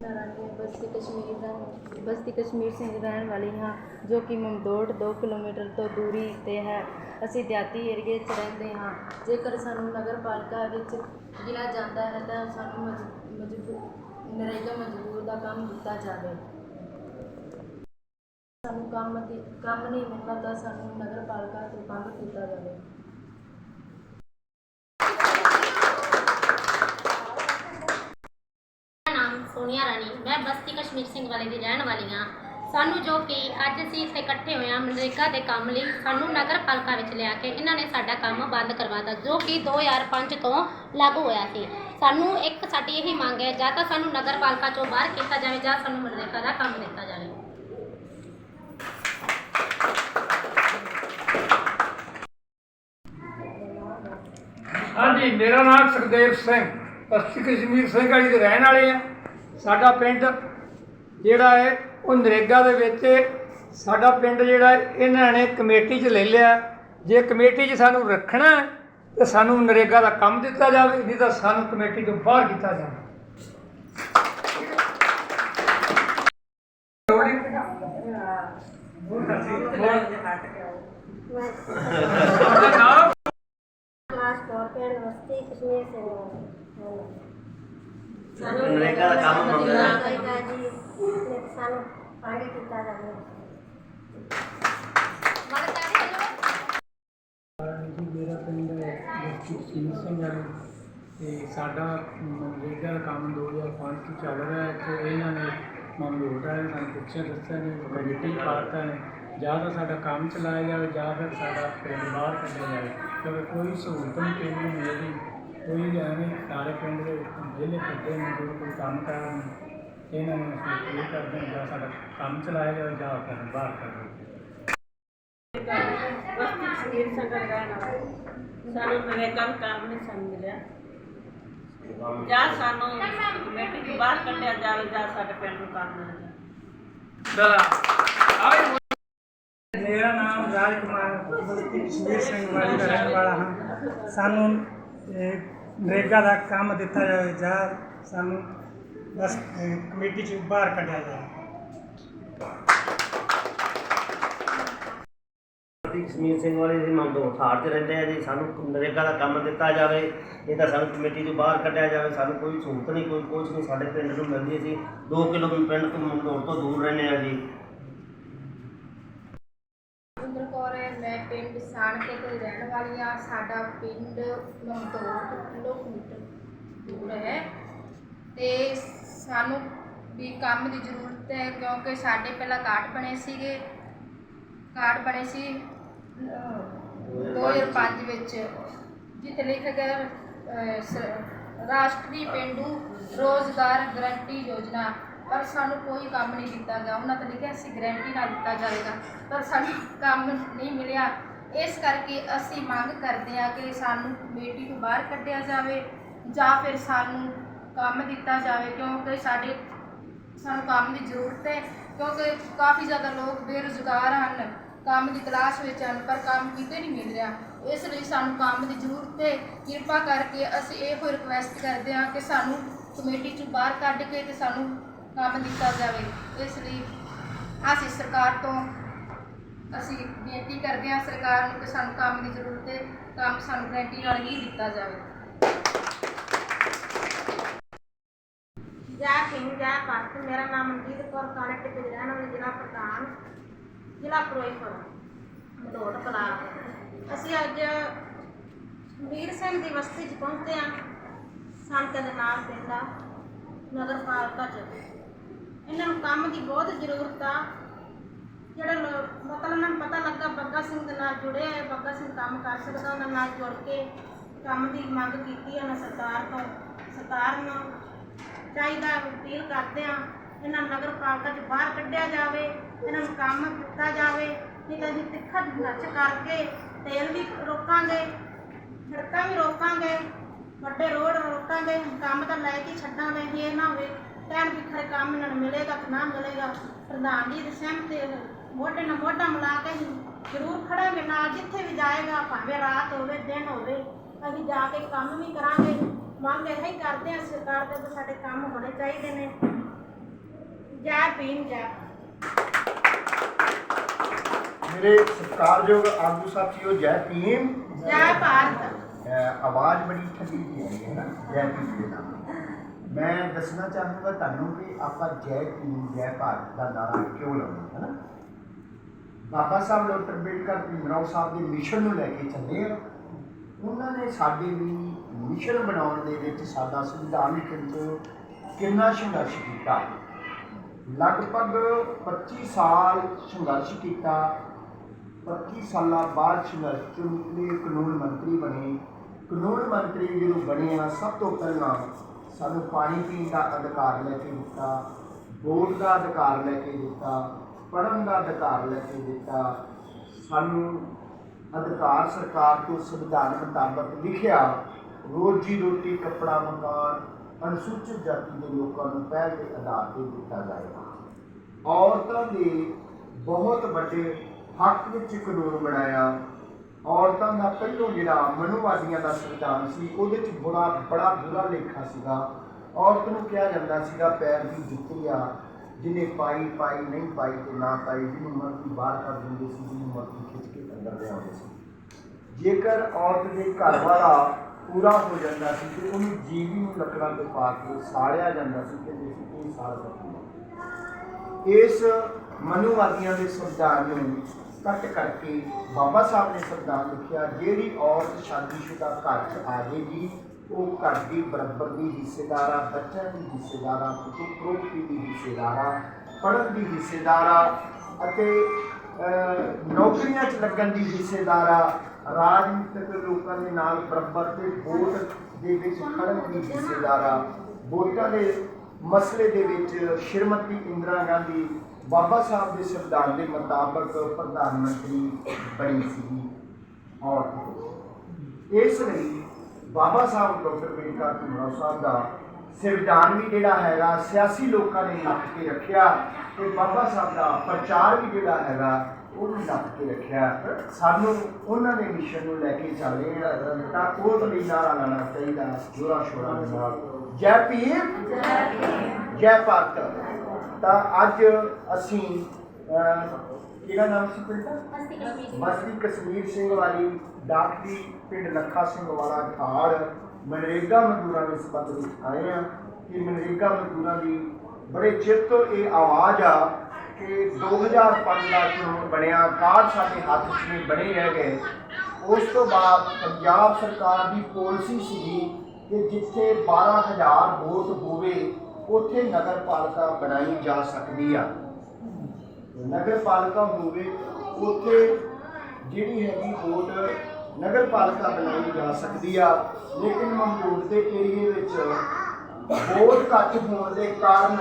ਬਸਤੀ ਕਸ਼ਮੀਰ ਦਾ ਬਸਤੀ ਕਸ਼ਮੀਰ ਸਿੰਘ ਰਹਿਣ ਵਾਲੀ ਹਾਂ, ਜੋ ਕਿ ਮਮਦੋੜ 2 ਕਿਲੋਮੀਟਰ ਤੋਂ ਦੂਰੀ ਤੇ ਹੈ। ਅਸੀਂ ਦਿਹਾਤੀ ਏਰੀਏ 'ਚ ਰਹਿੰਦੇ ਹਾਂ। ਜੇਕਰ ਸਾਨੂੰ ਨਗਰ ਪਾਲਿਕਾ ਵਿੱਚ ਗਿਣਾ ਜਾਂਦਾ ਹੈ, ਤਾਂ ਸਾਨੂੰ ਮਜ- ਮਜਬੂ ਨਰੇਗਾ ਮਜ਼ਦੂਰ ਦਾ ਕੰਮ ਦਿੱਤਾ ਜਾਵੇ। ਸਾਨੂੰ ਕੰਮ ਦੀ ਕੰਮ ਨਹੀਂ ਮਿਲਦਾ ਤਾਂ ਸਾਨੂੰ ਨਗਰ ਪਾਲਿਕਾ ਤੋਂ ਕੰਮ ਕੀਤਾ ਜਾਵੇ ਮੇਰਾ ਨਾਮ ਸੋਨੀਆ ਰਾਣੀ, ਮੈਂ ਬਸਤੀ ਕਸ਼ਮੀਰ ਸਿੰਘ ਵਾਲੇ ਦੀ ਰਹਿਣ ਵਾਲੀ ਹਾਂ। ਸਾਨੂੰ ਜੋ ਕਿ ਅੱਜ ਅਸੀਂ ਇੱਥੇ ਇਕੱਠੇ ਹੋਏ ਹਾਂ, ਮਨਰੇਗਾ ਦੇ ਕੰਮ ਲਈ, ਸਾਨੂੰ ਨਗਰ ਪਾਲਿਕਾ ਵਿੱਚ ਲਿਆ ਕੇ ਇਹਨਾਂ ਨੇ ਸਾਡਾ ਕੰਮ ਬੰਦ ਕਰਵਾਤਾ ਜੋ ਕਿ 2005 ਤੋਂ ਲਾਗੂ ਹੋਇਆ ਸੀ। ਸਾਨੂੰ ਇੱਕ ਸਾਡੀ ਇਹੀ ਮੰਗ ਹੈ, ਜਾਂ ਤਾਂ ਸਾਨੂੰ ਨਗਰ ਪਾਲਿਕਾ ਚੋਂ ਬਾਹਰ ਕੀਤਾ ਜਾਵੇ, ਜਾਂ ਸਾਨੂੰ ਮਨਰੇਗਾ ਦਾ ਕੰਮ ਦਿੱਤਾ ਜਾਵੇ। ਹਾਂਜੀ, ਮੇਰਾ ਨਾਮ ਸੁਖਦੇਵ ਸਿੰਘ ਪੱਛਮੀ ਕਸ਼ਮੀਰ ਸਿੰਘ ਵਾਲੀ ਦੇ ਰਹਿਣ ਵਾਲੇ ਆ ਸਾਡਾ ਪਿੰਡ ਜਿਹੜਾ ਹੈ ਉਹ ਨਰੇਗਾ ਦੇ ਵਿੱਚ ਸਾਡਾ ਪਿੰਡ ਜਿਹੜਾ ਇਹਨਾਂ ਨੇ ਕਮੇਟੀ 'ਚ ਲੈ ਲਿਆ। ਜੇ ਕਮੇਟੀ 'ਚ ਸਾਨੂੰ ਰੱਖਣਾ ਤੇ ਸਾਨੂੰ ਨਰੇਗਾ ਦਾ ਕੰਮ ਦਿੱਤਾ ਜਾਵੇ ਨਹੀਂ ਤਾਂ ਸਾਨੂੰ ਕਮੇਟੀ ਤੋਂ ਬਾਹਰ ਕੀਤਾ ਜਾਵੇ। ਉਹਦਾ ਨਾਮ ਕਲਾਸ 4 ਪਿੰਡ ਬਸਤੀ ਕਸ਼ਮੀਰ ਸਿੰਘ ਨਰੇਗਾ ਦਾ ਕੰਮ ਮੰਗਦਾ ਚਾਹੀਦਾ ਜੀ ਸਾਨੂੰ ਪਾਣੀ ਕੀਤਾ ਜਾਵੇ ਜੀ ਮੇਰਾ ਪਿੰਡ ਬਸਤੀ ਸਿੰਘ ਸਿੰਘ ਵਾਲੀ ਤੇ ਸਾਡਾ ਮਨਰੇਗਾ ਦਾ ਕੰਮ 2005 ਤੋਂ ਚੱਲ ਰਿਹਾ ਹੈ। ਤੇ ਇਹਨਾਂ ਨੇ ਮਮਲੋਟ ਵਾਲੇ ਸਾਨੂੰ ਪੁੱਛਿਆ ਦੱਸਿਆ ਨੇ ਕਮੇਟੀ ਪਾਤਾ ਨੇ ਜਾਂ ਤਾਂ ਸਾਡਾ ਕੰਮ ਚਲਾਇਆ ਜਾਵੇ ਜਾਂ ਫਿਰ ਸਾਡਾ ਪਿੰਡ ਬਾਹਰ ਕੱਢਿਆ ਜਾਵੇ। ਕਿਉਂਕਿ ਕੋਈ ਸਹੂਲਤ ਨਹੀਂ ਪਿੰਡ ਨੂੰ ਮਿਲਦੀ। ਕੋਈ ਐਵੇਂ ਸਾਰੇ ਪਿੰਡ ਦੇ ਵਿਹਲੇ ਫਿਰਦੇ ਨੇ ਜੋ ਕੋਈ ਕੰਮ ਕਰਨ ਇਹਨਾਂ ਨੂੰ ਅਸੀਂ ਇਹ ਕਰਦੇ ਹਾਂ ਜਾਂ ਸਾਡਾ ਕੰਮ ਚਲਾਇਆ ਜਾਵੇ ਜਾਂ ਬਾਹਰ ਕੱਢਿਆ ਜਾਵੇ ਬਸਤੀ ਕਸ਼ਮੀਰ ਸੰਗਤ ਰਹਿਣ ਵਾਲਾ ਸਾਨੂੰ ਦਾ ਕੰਮ ਨਹੀਂ ਸਾਨੂੰ ਮਿਲਿਆ। ਜਾਂ ਸਾਨੂੰ ਕਮੇਟੀ ਤੋਂ ਬਾਹਰ ਕੱਢਿਆ ਜਾਵੇ ਜਾਂ ਸਾਡੇ ਪਿੰਡ ਨੂੰ ਕੰਮ ਮਿਲ ਜਾਵੇ। ਮੇਰਾ ਨਾਮ ਰਾਜ ਕੁਮਾਰ ਬਸਤੀ ਕਸ਼ਮੀਰ ਸਿੰਘ ਵਾਲੀ ਦਾ ਰਹਿਣ ਵਾਲਾ ਹਾਂ। ਸਾਨੂੰ ਨਰੇਗਾ ਦਾ ਕੰਮ ਦਿੱਤਾ ਜਾਵੇ, ਜਾਂ ਸਾਨੂੰ ਬਸ ਇਹ ਕਮੇਟੀ ਚ ਬਾਹਰ ਕੱਢਿਆ ਜਾਵੇ। ਅਸੀਂ ਕਸ਼ਮੀਰ ਸਿੰਘ ਵਾਲੇ ਦੀ ਮੰਗ ਤੋਂ ਠਾੜ ਤੇ ਰਹਿੰਦੇ ਆ ਜੀ। ਸਾਨੂੰ ਨਰੇਗਾ ਦਾ ਕੰਮ ਦਿੱਤਾ ਜਾਵੇ ਇਹ ਤਾਂ ਸਾਨੂੰ ਕਮੇਟੀ ਤੋਂ ਬਾਹਰ ਕੱਢਿਆ ਜਾਵੇ। ਸਾਨੂੰ ਕੋਈ ਸਹੂਲਤ ਨਹੀਂ, ਕੋਈ ਕੁਛ ਨਹੀਂ। ਸਾਡੇ ਪਿੰਡ ਨੂੰ ਮਿਲਦੀ ਸੀ 2 ਕਿਲੋਮੀਟਰ ਪਿੰਡ ਤੋਂ ਮੰਦੋੜ ਤੋਂ ਦੂਰ ਰਹਿੰਦੇ ਆ ਜੀ ਸੁੰਦਰ ਕੌਰ ਹੈ ਮੈਂ ਪਿੰਡ ਸਾਣਕੇ ਤੋਂ ਰਹਿਣ ਵਾਲੀ ਹਾਂ ਸਾਡਾ ਪਿੰਡ ਮਮਦੋੜ ਤੋਂ ਕਿਲੋਮੀਟਰ ਦੂਰ ਹੈ। ਤੇ ਸਾਨੂੰ ਵੀ ਕੰਮ ਦੀ ਜ਼ਰੂਰਤ ਹੈ ਕਿਉਂਕਿ ਸਾਡੇ ਪਹਿਲਾਂ ਕਾਰਡ ਬਣੇ ਸੀਗੇ। ਕਾਰਡ ਬਣੇ ਸੀ ਅਹ, 2005 ਵਿੱਚ। ਜਿੱਥੇ ਲਿਖਿਆ ਗਿਆ ਸ- ਰਾਸ਼ਟਰੀ ਪੇਂਡੂ ਰੋਜ਼ਗਾਰ ਗਰੰਟੀ ਯੋਜਨਾ। ਪਰ ਸਾਨੂੰ ਕੋਈ ਕੰਮ ਨਹੀਂ ਦਿੱਤਾ ਗਿਆ। ਉਹਨਾਂ ਤੇ ਲਿਖਿਆ ਸੀ ਗਰੰਟੀ ਨਾਲ ਦਿੱਤਾ ਜਾਵੇਗਾ। ਪਰ ਸਾਨੂੰ ਕੰਮ ਨਹੀਂ ਮਿਲਿਆ। ਇਸ ਕਰਕੇ ਅਸੀਂ ਮੰਗ ਕਰਦੇ ਹਾਂ ਕਿ ਸਾਨੂੰ ਕਮੇਟੀ ਤੋਂ ਬਾਹਰ ਕੱਢਿਆ ਜਾਵੇ ਜਾਂ ਫਿਰ ਸਾਨੂੰ ਕੰਮ ਦਿੱਤਾ ਜਾਵੇ, ਕਿਉਂਕਿ ਸਾਡੇ ਸਾਨੂੰ ਕੰਮ ਦੀ ਜ਼ਰੂਰਤ ਹੈ, ਕਿਉਂਕਿ ਕਾਫੀ ਜ਼ਿਆਦਾ ਲੋਕ ਬੇਰੁਜ਼ਗਾਰ ਹਨ, ਕੰਮ ਦੀ ਤਲਾਸ਼ ਵਿੱਚ ਹਨ, ਪਰ ਕੰਮ ਕਿਤੇ ਨਹੀਂ ਮਿਲ ਰਿਹਾ। ਇਸ ਲਈ ਸਾਨੂੰ ਕੰਮ ਦੀ ਜ਼ਰੂਰਤ ਹੈ। ਕਿਰਪਾ ਕਰਕੇ ਅਸੀਂ ਇਹ ਰਿਕੁਐਸਟ ਕਰਦੇ ਹਾਂ ਕਿ ਸਾਨੂੰ ਕਮੇਟੀ ਚੋਂ ਬਾਹਰ ਕੱਢ ਕੇ ਤੇ ਸਾਨੂੰ ਕੰਮ ਦਿੱਤਾ ਜਾਵੇ। ਇਸ ਲਈ ਅਸੀਂ ਸਰਕਾਰ ਤੋਂ ਅਸੀਂ ਬੇਨਤੀ ਕਰਦੇ ਹਾਂ ਸਰਕਾਰ ਨੂੰ ਕਿ ਸਾਨੂੰ ਕੰਮ ਦੀ ਜ਼ਰੂਰਤ ਹੈ, ਕੰਮ ਸਾਨੂੰ ਗਰੰਟੀ ਨਾਲ ਹੀ ਦਿੱਤਾ ਜਾਵੇ। ਜੈ ਸਿੰਘ ਜੈ ਭਾਰਤ। ਮੇਰਾ ਨਾਮ ਮਨਜੀਤ ਕੌਰ ਕਾਲੇ ਟਿੱਕੇ ਦੀ ਰਹਿਣ ਵਾਲੀ ਜ਼ਿਲ੍ਹਾ ਪ੍ਰਧਾਨ, ਜ਼ਿਲ੍ਹਾ ਫਿਰੋਜ਼ਪੁਰ, ਮਲੋਟ ਬਲਾਕ ਅਸੀਂ ਅੱਜ ਵੀਰ ਸਿੰਘ ਦੀ ਬਸਤੀ 'ਚ ਪਹੁੰਚੇ ਹਾਂ ਸੰਤ ਦੇ ਨਾਮ ਪਿੰਡ ਨਗਰ ਪਾਲਿਕਾ 'ਚ। ਇਹਨਾਂ ਨੂੰ ਕੰਮ ਦੀ ਬਹੁਤ ਜ਼ਰੂਰਤ ਆ ਜਿਹੜੇ ਲੋ- ਮਤਲਬ ਉਹਨਾਂ ਨੂੰ ਪਤਾ ਸਿੰਘ ਦੇ ਨਾਲ ਜੁੜੇ ਆ ਬੱਗਾ ਸਿੰਘ ਕੰਮ ਕਰ ਸਕਦਾ, ਉਹਨਾਂ ਨਾਲ ਜੁੜ ਕੇ ਕੰਮ ਦੀ ਮੰਗ ਕੀਤੀ ਉਹਨਾਂ ਸਰਕਾਰ ਤੋਂ। ਸਰਕਾਰ ਨੂੰ ਚਾਹੀਦਾ ਅਪੀਲ ਕਰਦੇ ਆ, ਇਹਨਾਂ ਨੂੰ ਨਗਰ ਪਾਲਿਕਾ ਚ ਬਾਹਰ ਕੱਢਿਆ ਜਾਵੇ, ਇਹਨਾਂ ਨੂੰ ਕੰਮ ਦਿੱਤਾ ਜਾਵੇ, ਨਹੀਂ ਤਾਂ ਅਸੀਂ ਤਿੱਖਾ ਨੱਚ ਕਰਕੇ ਤੇਲ ਵੀ ਰੋਕਾਂਗੇ, ਸੜਕਾਂ ਵੀ ਰੋਕਾਂਗੇ, ਵੱਡੇ ਰੋਡ ਰੋਕਾਂਗੇ, ਕੰਮ ਤਾਂ ਲੈ ਕੇ ਛੱਡਾਂਗੇ, ਅਸੀਂ ਇਹ ਨਾ ਹੋਵੇ ਟਾਈਮ ਪਿੱਛੇ ਕੰਮ ਇਹਨਾਂ ਨੂੰ ਮਿਲੇਗਾ ਕਿ ਨਾ ਮਿਲੇਗਾ। ਪ੍ਰਧਾਨ ਜੀ ਦੇ ਸਹਿਮਤੀ ਮੋਢੇ ਨਾਲ ਮੋਢਾ ਮਿਲਾ ਕੇ ਅਸੀਂ ਜ਼ਰੂਰ ਖੜਾਂਗੇ ਨਾਲ ਜਿੱਥੇ ਵੀ ਜਾਏਗਾ ਭਾਵੇਂ ਰਾਤ ਹੋਵੇ ਦਿਨ ਹੋਵੇ ਅਸੀਂ ਜਾ ਕੇ ਕੰਮ ਵੀ ਕਰਾਂਗੇ। ਮੰਗ ਇਹ ਹੀ ਕਰਦੇ ਹਾਂ ਸਰਕਾਰ ਦੇ ਵੀ ਸਾਡੇ ਕੰਮ ਹੋਣੇ ਚਾਹੀਦੇ ਨੇ। ਜੈ ਭੀਮ ਜੈ ਮੇਰੇ ਸਤਿਕਾਰਯੋਗ ਆਗੂ ਸਾਥੀਓ ਜੈ ਭੀਮ। ਜੈ ਭਾਰਤ। ਆਵਾਜ਼ ਬੜੀ ਠੰਡੀ ਆਈ ਹੈ ਨਾ ਜੈ ਭੀਮ ਦੇ ਨਾਲ। ਮੈਂ ਦੱਸਣਾ ਚਾਹੂੰਗਾ ਤੁਹਾਨੂੰ ਕਿ ਆਪਾਂ ਜੈ ਭੀਮ ਜੈ ਭਾਰਤ ਦਾ ਨਾਰਾ ਕਿਉਂ ਲਾਉਂਦੇ ਹਾਂ ਨਾ? ਬਾਬਾ ਸਾਹਿਬ ਡਾਕਟਰ ਅੰਬੇਡਕਰ ਭੀਮਰਾਓ ਸਾਹਿਬ ਦੇ ਮਿਸ਼ਨ ਨੂੰ ਲੈ ਕੇ ਚੱਲੇ ਆ। ਉਹਨਾਂ ਨੇ ਸਾਡੇ ਲਈ ਮਿਸ਼ਨ ਬਣਾਉਣ ਦੇ ਵਿੱਚ ਸਾਡਾ ਸੰਵਿਧਾਨ ਵਿੱਚ ਕਿੰਨਾ ਸੰਘਰਸ਼ ਕੀਤਾ? ਲਗਭਗ 25 ਸਾਲ ਸੰਘਰਸ਼ ਕੀਤਾ। 25 ਸਾਲਾਂ ਬਾਅਦ ਸੰਘਰਸ਼ ਚੋਂ ਨਿਕਲੇ, ਕਾਨੂੰਨ ਮੰਤਰੀ ਬਣੇ। ਕਾਨੂੰਨ ਮੰਤਰੀ ਜਦੋਂ ਬਣੇ ਆ, ਸਭ ਤੋਂ ਪਹਿਲਾਂ ਸਾਨੂੰ ਪਾਣੀ ਪੀਣ ਦਾ ਅਧਿਕਾਰ ਲੈ ਕੇ ਦਿੱਤਾ ਵੋਟ ਦਾ ਅਧਿਕਾਰ ਲੈ ਕੇ ਦਿੱਤਾ। ਪੜ੍ਹਨ ਦਾ ਅਧਿਕਾਰ ਲੈ ਕੇ ਦਿੱਤਾ। ਸਾਨੂੰ ਅਧਿਕਾਰ ਸਰਕਾਰ ਤੋਂ ਸੰਵਿਧਾਨ ਮੁਤਾਬਕ ਲਿਖਿਆ, ਰੋਜੀ ਰੋਟੀ, ਕੱਪੜਾ ਮਕਾਨ ਅਨੁਸੂਚਿਤ ਜਾਤੀ ਦੇ ਲੋਕਾਂ ਨੂੰ ਪਹਿਲ ਦੇ ਆਧਾਰ ਤੇ ਦਿੱਤਾ ਜਾਏਗਾ। ਔਰਤਾਂ ਦੇ ਬਹੁਤ ਵੱਡੇ ਹੱਕ ਵਿੱਚ ਕਾਨੂੰਨ ਬਣਾਇਆ। ਔਰਤਾਂ ਦਾ ਪਹਿਲੋਂ ਜਿਹੜਾ ਮਨੁਵਾਦੀਆਂ ਦਾ ਸੰਵਿਧਾਨ ਸੀ, ਉਹਦੇ ਵਿੱਚ ਬੜਾ ਬੜਾ ਬੁਰਾ ਲੇਖਾ ਸੀਗਾ। ਔਰਤ ਨੂੰ ਕਿਹਾ ਜਾਂਦਾ ਸੀਗਾ, ਪੈਰ ਦੀ ਜੁੱਤੀ ਆ ਜਿਹਨੇ ਪਾਈ ਪਾਈ, ਨਹੀਂ ਪਾਈ ਤੇ ਨਾ ਪਾਈ, ਜਿਹਨੂੰ ਮਰਦੀ ਬਾਹਰ ਕਰ ਦਿੰਦੇ ਸੀ, ਜਿਹਨੂੰ ਮਰਦੀ ਖਿੱਚ ਕੇ ਅੰਦਰ ਲਿਆਉਂਦੇ ਸੀ। ਜੇਕਰ ਔਰਤ ਦੇ ਘਰ ਵਾਲਾ ਪੂਰਾ ਹੋ ਜਾਂਦਾ ਸੀ ਤੇ ਉਹਨੂੰ ਜੀਵੀ ਨੂੰ ਲੱਕੜਾਂ ਤੇ ਪਾ ਕੇ ਸਾੜਿਆ ਜਾਂਦਾ ਸੀ ਕਿ ਜੇ ਇਹ ਸਾੜ ਸਕਦੀ ਇਸ ਮਨੂਵਾਦੀਆਂ ਦੇ ਸੰਵਿਧਾਨ ਨੂੰ ਕੱਟ ਕਰਕੇ ਬਾਬਾ ਸਾਹਿਬ ਨੇ ਸੰਵਿਧਾਨ ਲਿਖਿਆ, ਜਿਹੜੀ ਔਰਤ ਸ਼ਾਦੀशुदा ਘਰ 'ਚ ਆ ਜਾਏਗੀ ਉਹ ਘਰ ਦੀ ਬਰਾਬਰ ਦੀ ਹਿੱਸੇਦਾਰ ਆ ਬੱਚਿਆਂ ਦੀ ਹਿੱਸੇਦਾਰ ਪ੍ਰੋਪਰਟੀ ਦੀ ਹਿੱਸੇਦਾਰ ਆ ਪੜ੍ਹਨ ਦੀ ਹਿੱਸੇਦਾਰ ਅਤੇ ਨੌਕਰੀਆਂ 'ਚ ਲੱਗਣ ਦੀ ਹਿੱਸੇਦਾਰ ਆ ਰਾਜਨੀਤਿਕ ਲੋਕਾਂ ਦੇ ਨਾਲ ਬਰਾਬਰ ਤੇ ਵੋਟ ਦੇ ਵਿੱਚ ਖੜਨ ਦੀ ਹਿੱਸੇਦਾਰ ਆ ਵੋਟਾਂ ਦੇ ਮਸਲੇ ਦੇ ਵਿੱਚ ਸ਼੍ਰੀਮਤੀ ਇੰਦਰਾ ਗਾਂਧੀ ਬਾਬਾ ਸਾਹਿਬ ਦੇ ਸੰਵਿਧਾਨ ਦੇ ਮੁਤਾਬਕ ਪ੍ਰਧਾਨ ਮੰਤਰੀ ਬਣੀ ਸੀ ਔਰ ਇਸ ਲਈ ਬਾਬਾ ਸਾਹਿਬ ਡਾਕਟਰ ਅੰਬੇਡਕਰ ਭੀਮਰਾਓ ਸਾਹਿਬ ਦਾ ਸੰਵਿਧਾਨ ਵੀ ਜਿਹੜਾ ਹੈਗਾ ਸਿਆਸੀ ਲੋਕਾਂ ਨੇ ਨੱਪ ਕੇ ਰੱਖਿਆ ਤੇ ਬਾਬਾ ਸਾਹਿਬ ਦਾ ਪ੍ਰਚਾਰ ਵੀ ਜਿਹੜਾ ਹੈਗਾ ਉਹ ਵੀ ਨੱਪ ਕੇ ਰੱਖਿਆ। ਸਾਨੂੰ ਉਹਨਾਂ ਦੇ ਮਿਸ਼ਨ ਨੂੰ ਲੈ ਕੇ ਚੱਲੇ ਆ ਤਾਂ ਉਹ ਲਈ ਨਾਰਾ ਲਾਣਾ ਚਾਹੀਦਾ ਜੋਰਾ ਸ਼ੋਰਾ ਦੇ ਨਾਲ। ਜੈ ਭੀਮ। ਜੈ ਭਾਰਤ। ਤਾਂ ਅੱਜ ਅਸੀਂ ਕਿਹੜਾ ਨਾਮ ਸੀ ਪਿੰਡ? ਦਾ ਬਸਤੀ ਕਸ਼ਮੀਰ ਸਿੰਘ ਵਾਲੀ ਡਾਕਦੀ ਪਿੰਡ ਲੱਖਾ ਸਿੰਘ ਵਾਲਾ ਠਾੜ ਮਨਰੇਗਾ ਮਜ਼ਦੂਰਾਂ ਦੇ ਸੰਬੰਧ ਵਿੱਚ ਆਏ ਆ ਕਿ ਮਨਰੇਗਾ ਮਜ਼ਦੂਰਾਂ ਦੀ ਬੜੇ ਚਿਰ ਤੋਂ ਇਹ ਆਵਾਜ਼ ਆ ਕਿ 2005 ਦਾ ਕਾਨੂੰਨ ਬਣਿਆ ਕਾਰਡ ਸਾਡੇ ਹੱਥ 'ਚ ਨਹੀਂ ਬਣੇ ਰਹਿ ਗਏ। ਉਸ ਤੋਂ ਬਾਅਦ ਪੰਜਾਬ ਸਰਕਾਰ ਦੀ ਪਾਲਿਸੀ ਸੀਗੀ ਕਿ ਜਿੱਥੇ 12000 ਵੋਟ ਹੋਵੇ ਉੱਥੇ ਨਗਰ ਪਾਲਿਕਾ ਬਣਾਈ ਜਾ ਸਕਦੀ ਆ। ਨਗਰ ਪਾਲਿਕਾ ਹੋਵੇ, ਉੱਥੇ ਜਿਹੜੀ ਹੈਗੀ ਵੋਟ ਨਗਰ ਪਾਲਿਕਾ ਬਣਾਈ ਜਾ ਸਕਦੀ ਆ। ਲੇਕਿਨ ਮਮਦੂਰ ਦੇ ਏਰੀਏ ਵਿੱਚ ਵੋਟ ਘੱਟ ਹੋਣ ਦੇ ਕਾਰਨ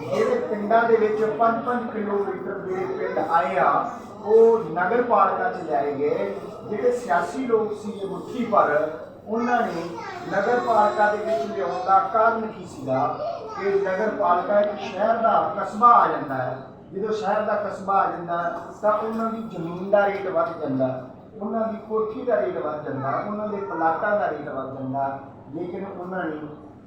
ਜਿਹੜੇ ਪਿੰਡਾਂ ਦੇ ਵਿੱਚ 5-5 ਕਿਲੋਮੀਟਰ ਦੇ ਪਿੰਡ ਆਏ ਆ, ਉਹ ਨਗਰ ਪਾਲਿਕਾ ਚ ਲਿਆਏ ਗਏ। ਜਿਹੜੇ ਸਿਆਸੀ ਲੋਕ ਸੀ ਮੁੱਠੀ ਪਰ, ਉਹਨਾਂ ਨੇ ਨਗਰ ਪਾਲਿਕਾ ਦੇ ਵਿੱਚ ਲਿਆਉਣ ਦਾ ਕਾਰਨ ਕੀ ਸੀਗਾ? ਕਿ ਨਗਰ ਪਾਲਿਕਾ ਇੱਕ ਸ਼ਹਿਰ ਦਾ ਕਸਬਾ ਆ ਜਾਂਦਾ ਹੈ। ਜਦੋਂ ਸ਼ਹਿਰ ਦਾ ਕਸਬਾ ਆ ਜਾਂਦਾ, ਤਾਂ ਉਹਨਾਂ ਦੀ ਜ਼ਮੀਨ ਦਾ ਰੇਟ ਵੱਧ ਜਾਂਦਾ, ਉਹਨਾਂ ਦੀ ਕੋਠੀ ਦਾ ਰੇਟ ਵੱਧ ਜਾਂਦਾ, ਉਹਨਾਂ ਦੇ ਪਲਾਟਾਂ ਦਾ ਰੇਟ ਵੱਧ ਜਾਂਦਾ। ਲੇਕਿਨ ਉਹਨਾਂ ਨੇ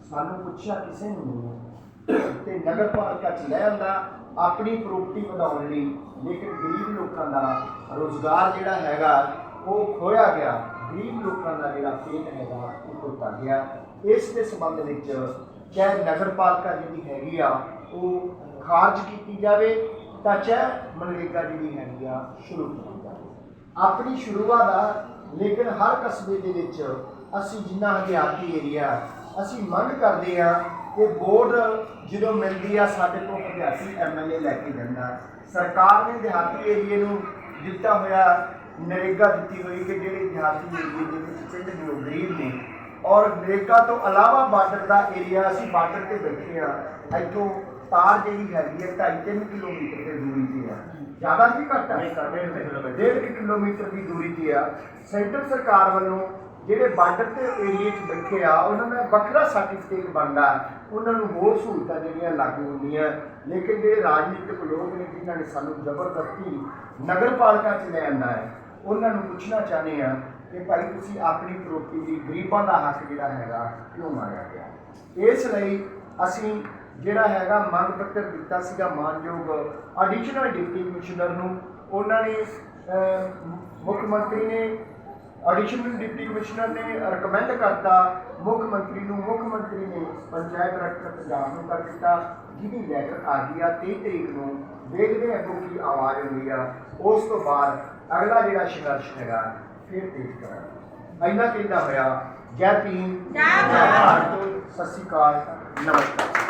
ਸਾਨੂੰ ਪੁੱਛਿਆ, ਕਿਸੇ ਨੂੰ ਨਹੀਂ। ਤੇ ਨਗਰ ਪਾਲਿਕਾ ਚ ਲੈ ਆਂਦਾ ਆਪਣੀ ਪ੍ਰੋਪਰਟੀ ਵਧਾਉਣ ਲਈ। ਲੇਕਿਨ ਗਰੀਬ ਲੋਕਾਂ ਦਾ ਰੋਜ਼ਗਾਰ ਜਿਹੜਾ ਹੈਗਾ, ਉਹ ਖੋਇਆ ਗਿਆ। ਗਰੀਬ ਲੋਕਾਂ ਦਾ ਜਿਹੜਾ ਪੇਟ ਹੈਗਾ, ਉਹ ਟੁੱਟਾ ਗਿਆ। ਇਸ ਦੇ ਸੰਬੰਧ ਵਿੱਚ ਚਾਹੇ ਨਗਰ ਪਾਲਿਕਾ ਜਿਹੜੀ ਹੈਗੀ ਆ, ਉਹ ਖਾਰਜ ਕੀਤੀ ਜਾਵੇ, ਤਾਂ ਚਾਹੇ ਮਨਰੇਗਾ ਜਿਹੜੀ ਹੈਗੀ ਆ, ਸ਼ੁਰੂ ਕੀਤੀ ਜਾਵੇ। ਆਪਣੀ ਸ਼ੁਰੂਆਤ ਆ, ਲੇਕਿਨ ਹਰ ਕਸਬੇ ਦੇ ਵਿੱਚ ਅਸੀਂ ਜਿੰਨਾ ਹਥਿਆਰਤੀ ਏਰੀਆ, ਅਸੀਂ ਮੰਗ ਕਰਦੇ ਆ ਕਿ ਬੋਰਡ ਜਦੋਂ ਮਿਲਦੀ ਆ, ਸਾਡੇ ਕੋਲ ਹਥਿਆਰਤੀ ਐਮਐਲਏ ਲੈ ਕੇ ਜਾਂਦਾ ਸਰਕਾਰ ਨੇ ਦਿਹਾਤੀ ਏਰੀਏ ਨੂੰ ਦਿੱਤਾ ਹੋਇਆ, ਨਰੇਗਾ ਦਿੱਤੀ ਹੋਈ ਕਿ ਜਿਹੜੇ ਦਿਹਾਤੀ ਏਰੀਏ ਦੇ ਵਿੱਚ ਪਿੰਡ ਜੋ ਗਰੀਬ ਨੇ ਔਰ ਨਰੇਗਾ ਤੋਂ ਇਲਾਵਾ ਬਾਰਡਰ ਦਾ ਏਰੀਆ ਅਸੀਂ ਬਾਰਡਰ ਤੇ ਬੈਠੇ ਆ ਇੱਥੋਂ ਤਾਰ ਜਿਹੜੀ ਹੈਗੀ ਹੈ 2.5 ਕਿਲੋਮੀਟਰ ਦੀ ਦੂਰੀ ਤੇ ਆ। ਜ਼ਿਆਦਾ ਨਹੀਂ ਘੱਟ ਆ। ਡੇਢ ਕਿਲੋਮੀਟਰ ਦੀ ਦੂਰੀ ਤੇ ਆ। ਸੈਂਟਰ ਸਰਕਾਰ ਵੱਲੋਂ ਜਿਹੜੇ ਬਾਰਡਰ ਤੇ ਏਰੀਏ 'ਚ ਬੈਠੇ ਆ ਉਹਨਾਂ ਦਾ ਵੱਖਰਾ ਸਰਟੀਫਿਕੇਟ ਬਣਦਾ ਉਹਨਾਂ ਨੂੰ ਹੋਰ ਸਹੂਲਤਾਂ ਜਿਹੜੀਆਂ ਲਾਗੂ ਹੁੰਦੀਆਂ। ਲੇਕਿਨ ਜਿਹੜੇ ਰਾਜਨੀਤਿਕ ਲੋਕ ਨੇ ਜਿਨ੍ਹਾਂ ਨੇ ਸਾਨੂੰ ਜ਼ਬਰਦਸਤੀ ਨਗਰ ਪਾਲਿਕਾ 'ਚ ਲੈ ਆਂਦਾ ਹੈ ਉਹਨਾਂ ਨੂੰ ਪੁੱਛਣਾ ਚਾਹੁੰਦੇ ਆ ਕਿ ਭਾਈ ਤੁਸੀਂ ਆਪਣੀ ਪ੍ਰਾਪਰਟੀ ਦੀ ਗਰੀਬਾਂ ਦਾ ਹੱਕ ਜਿਹੜਾ ਹੈਗਾ ਕਿਉਂ ਮਾਰਿਆ ਗਿਆ? ਇਸ ਲਈ ਅਸੀਂ ਜਿਹੜਾ ਹੈਗਾ ਮੰਗ ਪੱਤਰ ਦਿੱਤਾ ਸੀਗਾ ਮਾਨਯੋਗ ਐਡੀਸ਼ਨਲ ਡਿਪਟੀ ਕਮਿਸ਼ਨਰ ਨੂੰ। ਉਹਨਾਂ ਨੇ ਮੁੱਖ ਮੰਤਰੀ ਨੇ ਐਡੀਸ਼ਨਲ ਡਿਪਟੀ ਕਮਿਸ਼ਨਰ ਨੇ ਰეკਮੈਂਡ ਕਰਤਾ। ਮੁੱਖ ਮੰਤਰੀ ਨੂੰ ਮੁੱਖ ਮੰਤਰੀ ਨੇ ਪੰਚਾਇਤ ਡਾਇਰੈਕਟਰ ਪੰਜਾਬ ਨੂੰ ਕਰ ਦਿੱਤਾ। ਜਿਹਦੀ ਲੈਟਰ ਆ ਗਈ ਆ 23 ਤਰੀਕ ਨੂੰ। ਦੇਖਦੇ ਹਾਂ ਅੱਗੋਂ ਕੀ ਆਵਾਜ਼ ਹੁੰਦੀ ਆ। ਉਸ ਤੋਂ ਬਾਅਦ ਅਗਲਾ ਜਿਹੜਾ ਸੰਘਰਸ਼ ਹੈਗਾ ਫਿਰ ਤੇਜ਼ ਕਰਾਂਗੇ ਇੰਨਾ ਕਹਿੰਦਾ ਹੋਇਆ ਜੈ ਭੀਮ ਜੈ ਭਾਰਤ। ਸਤਿ ਸ਼੍ਰੀ ਅਕਾਲ ਨਮਸਕਾਰ